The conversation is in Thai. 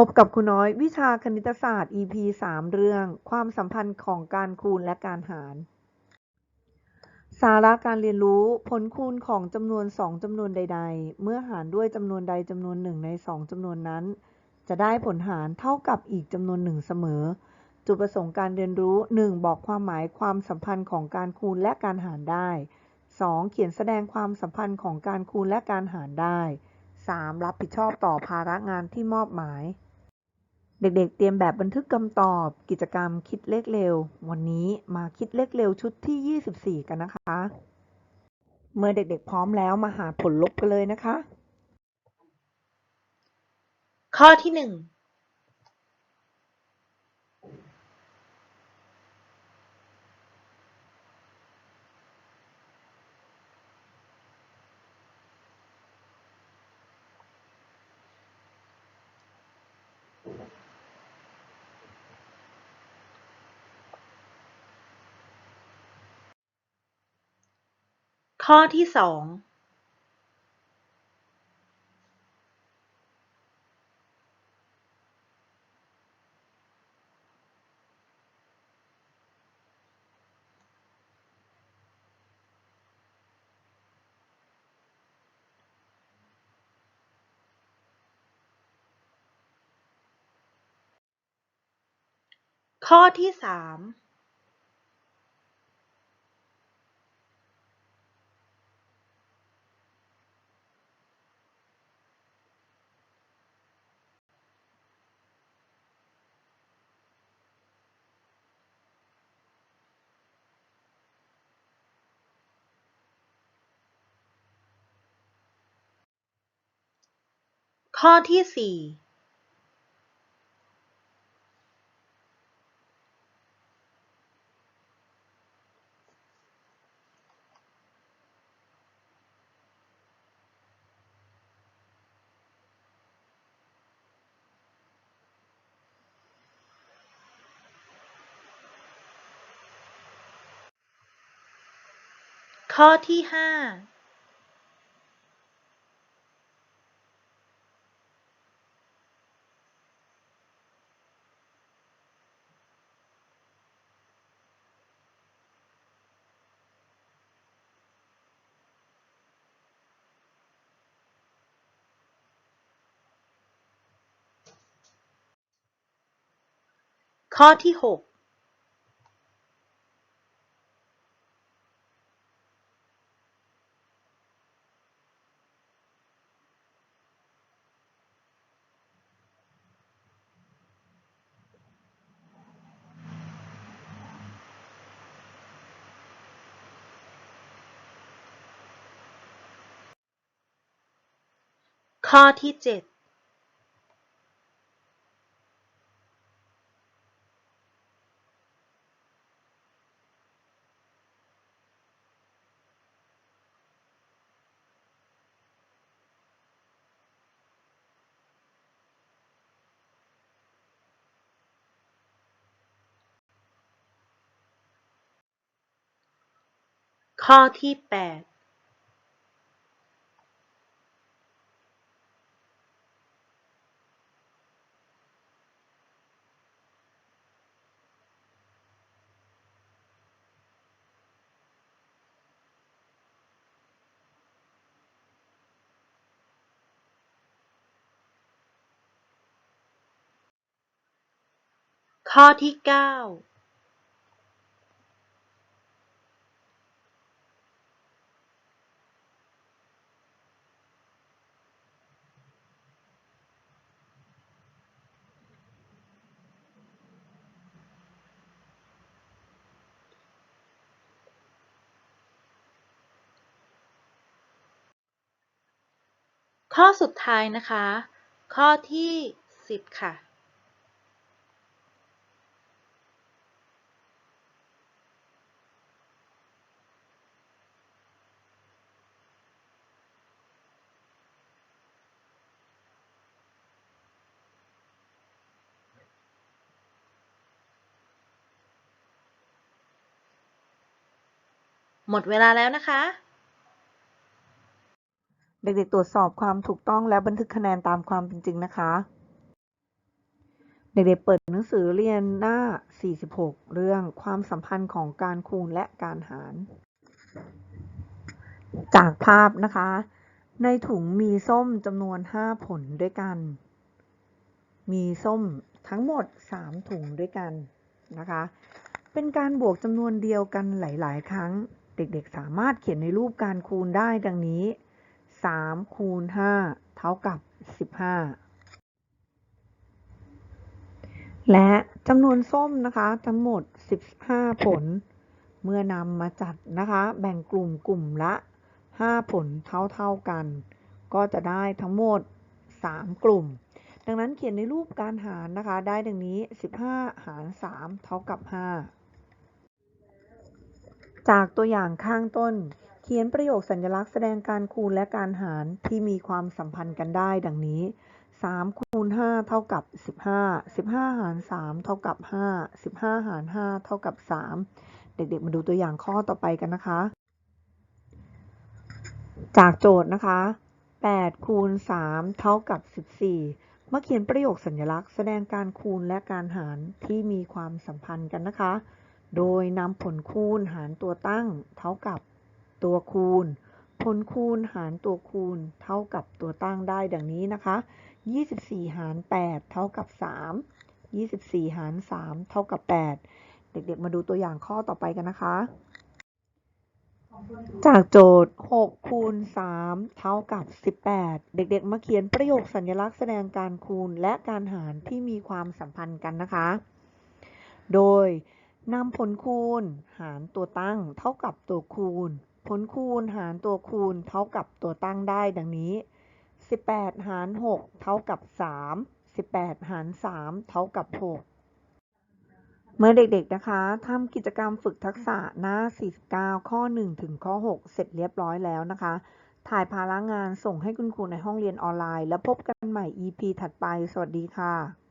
พบกับครูน้อยวิชาคณิตศาสตร์ EP 3 เรื่อง ความสัมพันธ์ของการคูณและการหาร สาระการเรียนรู้ผลคูณของจำนวน 2จำนวนใด ๆ เมื่อหารด้วยจำนวนใดจำนวนหนึ่งใน 2จำนวนนั้น จะได้ผลหารเท่ากับอีกจำนวนหนึ่งเสมอ จุดประสงค์การเรียนรู้ 1. บอกความหมายความสัมพันธ์ของการคูณและการหารได้ 2. เขียนแสดงความสัมพันธ์ของการคูณและการหารได้ 3. รับผิดชอบต่อภาระงานที่มอบหมาย เด็กๆ เตรียมแบบบันทึกคำตอบ กิจกรรมคิดเลขเร็ว วันนี้มาคิดเลขเร็วชุดที่ 24 กันนะคะ เมื่อเด็กๆ พร้อมแล้วมาหาผลลบกันเลยนะคะ ข้อที่ 1 ข้อที่สองข้อที่สาม ข้อที่สี่ข้อที่ห้า ข้อที่ 6ข้อที่ 7 ข้อที่แปดข้อที่เก้า ข้อสุดท้ายนะคะ ข้อที่สิบค่ะ หมดเวลาแล้วนะคะ เด็กๆตรวจสอบความถูกต้องและบันทึกคะแนนตามความเป็นจริงนะคะ เด็กๆเปิดหนังสือเรียนหน้า 46 เรื่องความสัมพันธ์ของการคูณและการหาร จากภาพนะคะ ในถุงมีส้มจำนวน 5 ผลด้วยกัน มีส้มทั้งหมด 3 ถุงด้วยกันนะคะ เป็นการบวกจำนวนเดียวกันหลาย ๆ ครั้ง เด็กๆ สามารถเขียนในรูปการคูณได้ดังนี้ 3คูณ5เท่ากับ15และจำนวนส้มนะคะทั้งหมด 15 ผล เมื่อนำมาจัดนะคะ แบ่งกลุ่มกลุ่มละ 5 ผลเท่าๆกัน ก็จะได้ทั้งหมด 3 กลุ่ม ดังนั้นเขียนในรูปการหารนะคะ ได้ดังนี้ 15 หาร 3 เท่ากับ 5 จากตัวอย่างข้างต้น เขียนประโยคสัญลักษณ์แสดงการคูณและการหารที่มีความสัมพันธ์กันได้ดังนี้ 3 คูณ 5 เท่ากับ 15 15 หาร 3 เท่ากับ 5 15 หาร 5 เท่ากับ 3 เด็กๆ มาดูตัวอย่างข้อต่อไปกันนะคะ จากโจทย์นะคะ 8 คูณ 3 เท่ากับ 14 มาเขียนประโยคสัญลักษณ์แสดงการคูณและการหารที่มีความสัมพันธ์กันนะคะ โดยนำผลคูณหารตัวตั้งเท่ากับ ตัวคูณ ผลคูณหารตัวคูณเท่ากับตัวตั้งได้ดังนี้นะคะ 24 หาร 8 เท่ากับ 3 24 หาร 3 เท่ากับ 8 เด็กๆ มาดูตัวอย่างข้อต่อไปกันนะคะ จากโจทย์ 6 คูณ 3 เท่ากับ 18 เด็กๆ มาเขียนประโยคสัญลักษณ์แสดงการคูณและการหารที่มีความสัมพันธ์กันนะคะ โดยนำผลคูณหารตัวตั้งเท่ากับตัวคูณ ผลคูณหารตัวคูณเท่ากับตัวตั้งได้ดังนี้ 18 หาร 6 เท่ากับ 3 18 หาร 3 เท่ากับ 6 เมื่อเด็กๆนะคะทำกิจกรรมฝึกทักษะหน้า 49 ข้อ 1 ถึงข้อ 6 เสร็จเรียบร้อยแล้วนะคะ ถ่ายภาระงานส่งให้คุณครูในห้องเรียนออนไลน์ แล้วพบกันใหม่ EP ถัดไป สวัสดีค่ะ